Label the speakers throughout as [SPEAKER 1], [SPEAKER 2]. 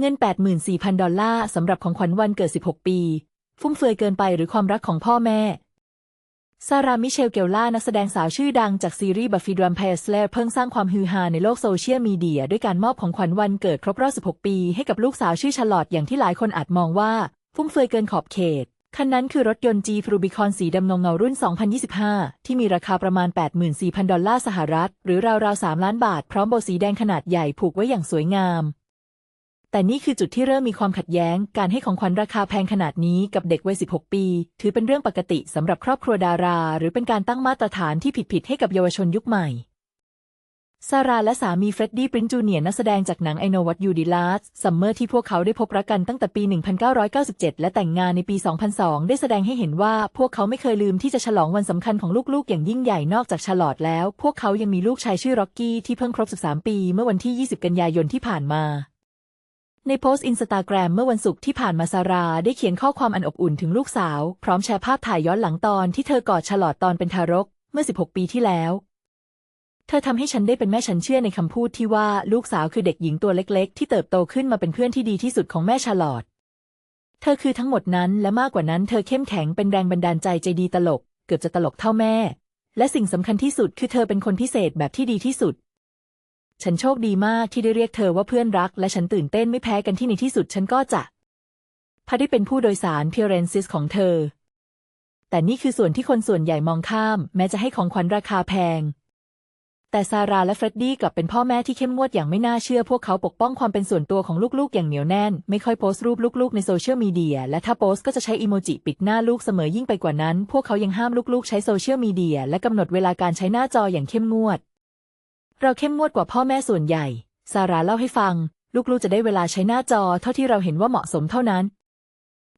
[SPEAKER 1] เงิน 84,000 ดอลลาร์สำหรับของขวัญวันเกิด 16 ปี ฟุ่มเฟือยเกินไปหรือความรักของพ่อแม่ ซาร่ามิเชลเกลล่า นักแสดงสาวชื่อดังจากซีรีส์บัฟฟี่ดรัมเพสเลอร์เพิ่งสร้างความฮือฮาในโลกโซเชียลมีเดีย ด้วยการมอบของขวัญวันเกิดครบรอบ 16 ปี ให้กับลูกสาวชื่อชลอตอย่างที่หลายคนอาจมองว่า ฟุ่มเฟือยเกินขอบเขต คันนั้นคือรถยนต์ Jeep Rubicon สีดำนงเงารุ่น 2025 ที่มีราคาประมาณ 84,000 ดอลลาร์สหรัฐ หรือราวๆ 3 ล้านบาท พร้อมโบสีแดงขนาดใหญ่ผูกไว้อย่างสวยงาม แต่นี่คือจุดที่เริ่มมีความขัดแย้ง การให้ของขวัญราคาแพงขนาดนี้กับเด็กวัย 16 ปี ถือเป็นเรื่องปกติสำหรับครอบครัวดารา หรือเป็นการตั้งมาตรฐานที่ผิดๆให้กับเยาวชนยุคใหม่ซาร่าและสามีเฟรดดี้ปรินซ์จูเนียร์นักแสดงจากหนัง I Know What You Did Last Summer ที่พวกเขาได้พบรักกันตั้งแต่ปี 1997 และแต่งงานในปี 2002 ได้แสดงให้เห็นว่าพวกเขาไม่เคยลืมที่จะฉลองวันสำคัญของลูกๆ อย่างยิ่งใหญ่นอกจากชาลอตแล้ว พวกเขายังมีลูกชายชื่อร็อกกี้ที่เพิ่งครบ 13 ปี เมื่อวันที่ 20 กันยายนที่ผ่านมา ในโพสต์อินสตาแกรมเมื่อวันศุกร์ที่ผ่านมาซาร่าได้เขียนข้อความอันอบอุ่นถึงลูกสาว พร้อมแชร์ภาพถ่ายย้อนหลังตอนที่เธอกอดชาร์ลอตตอนเป็นทารก เมื่อ 16 ปีที่แล้ว เธอทำให้ฉันได้เป็นแม่ฉันเชื่อในคำพูดที่ว่าลูกสาวคือเด็กหญิงตัวเล็ก ๆ ที่เติบโตขึ้นมาเป็นเพื่อนที่ดีที่สุดของแม่ชาร์ลอตเธอคือทั้งหมดนั้นและมากกว่านั้นเธอเข้มแข็งเป็นแรงบันดาลใจใจดีตลก เกือบจะตลกเท่าแม่ และสิ่งสำคัญที่สุดคือเธอเป็นคนพิเศษแบบที่ดีที่สุด ฉันโชคดีมากที่ได้เรียกเธอว่าเพื่อนรัก และฉันตื่นเต้นไม่แพ้กันที่ในที่สุดฉันก็จะพาได้เป็นผู้โดยสารเพียเรนซิสของเธอ แต่นี่คือส่วนที่คนส่วนใหญ่มองข้าม แม้จะให้ของขวัญราคาแพง แต่ซาร่าและเฟร็ดดี้กลับเป็นพ่อแม่ที่เข้มงวดอย่างไม่น่าเชื่อ พวกเขาปกป้องความเป็นส่วนตัวของลูกๆ อย่างเหนียวแน่น ไม่ค่อยโพสต์รูปลูกๆ ในโซเชียลมีเดีย และถ้าโพสต์ก็จะใช้อีโมจิปิดหน้าลูกเสมอยิ่งไปกว่านั้น พวกเขายังห้ามลูกๆ ใช้โซเชียลมีเดียและกำหนดเวลาการใช้หน้าจออย่างเข้มงวด เราเข้มงวดกว่าพ่อแม่ส่วนใหญ่ ซาร่าเล่าให้ฟัง ลูกๆจะได้เวลาใช้หน้าจอเท่าที่เราเห็นว่าเหมาะสมเท่านั้น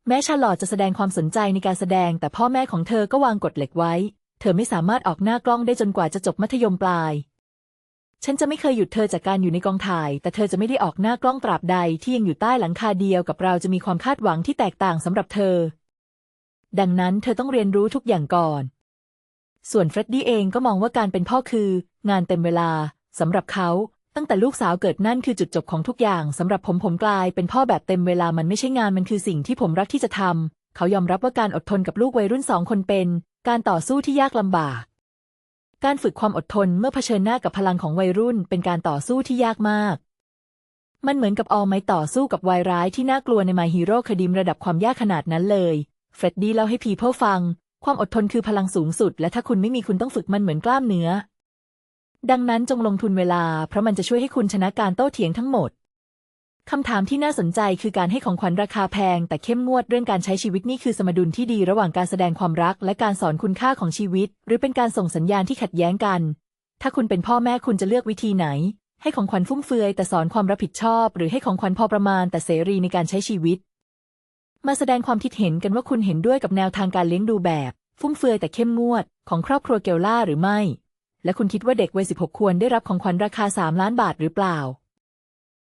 [SPEAKER 1] แม้ชาลอตจะแสดงความสนใจในการแสดง แต่พ่อแม่ของเธอก็วางกฎเหล็กไว้ เธอไม่สามารถออกหน้ากล้องได้จนกว่าจะจบมัธยมปลาย ฉันจะไม่เคยหยุดเธอจากการอยู่ในกองถ่าย แต่เธอจะไม่ได้ออกหน้ากล้องตราบใดที่ยังอยู่ใต้หลังคาเดียวกับเราจะมีความคาดหวังที่แตกต่างสำหรับเธอ ดังนั้นเธอต้องเรียนรู้ทุกอย่างก่อนส่วนเฟรดดี้เองก็มองว่าการเป็นพ่อคือ งานเต็มเวลาสำหรับเขาตั้งแต่ลูกสาวเกิดนั่นคือจุดจบของทุกอย่างสำหรับผมผมกลายเป็นพ่อแบบเต็มเวลามันไม่ใช่งานมันคือสิ่งที่ผมรักที่จะทำเขายอมรับว่าการอดทนกับลูกวัยรุ่นสองคนเป็น การต่อสู้ที่ยากลำบาก การฝึกความอดทนเมื่อเผชิญหน้ากับพลังของวัยรุ่นเป็นการต่อสู้ที่ยากมาก มันเหมือนกับออไม้ต่อสู้กับวายร้ายที่น่ากลัวในมาฮีโร่คดีมระดับความยากขนาดนั้นเลยเฟรดดี้เล่าให้พีเพิลฟัง ความอดทนคือพลังสูงสุด และถ้าคุณไม่มีคุณต้องฝึกมันเหมือนกล้ามเนื้อ ดังนั้นจงลงทุนเวลา เพราะมันจะช่วยให้คุณชนะการโต้เถียงทั้งหมด คำถามที่น่าสนใจคือการให้ของขวัญราคาแพง แต่เข้มงวดเรื่องการใช้ชีวิตนี่คือสมดุลที่ดีระหว่างการแสดงความรัก และการสอนคุณค่าของชีวิต หรือเป็นการส่งสัญญาณที่ขัดแย้งกัน ถ้าคุณเป็นพ่อแม่คุณจะเลือกวิธีไหน ให้ของขวัญฟุ่มเฟือย แต่สอนความรับผิดชอบ หรือให้ของขวัญพอประมาณ แต่เสรีในการใช้ชีวิต มาแสดงความคิดเห็นกันว่าคุณเห็นด้วยกับแนวทางการเลี้ยงดูแบบ ฟุ่มเฟือยแต่เข้มงวด ของครอบครัวเกลล่าหรือไม่ และคุณคิดว่าเด็กวัย16 ควรได้รับของขวัญราคา 3 ล้านบาทหรือเปล่า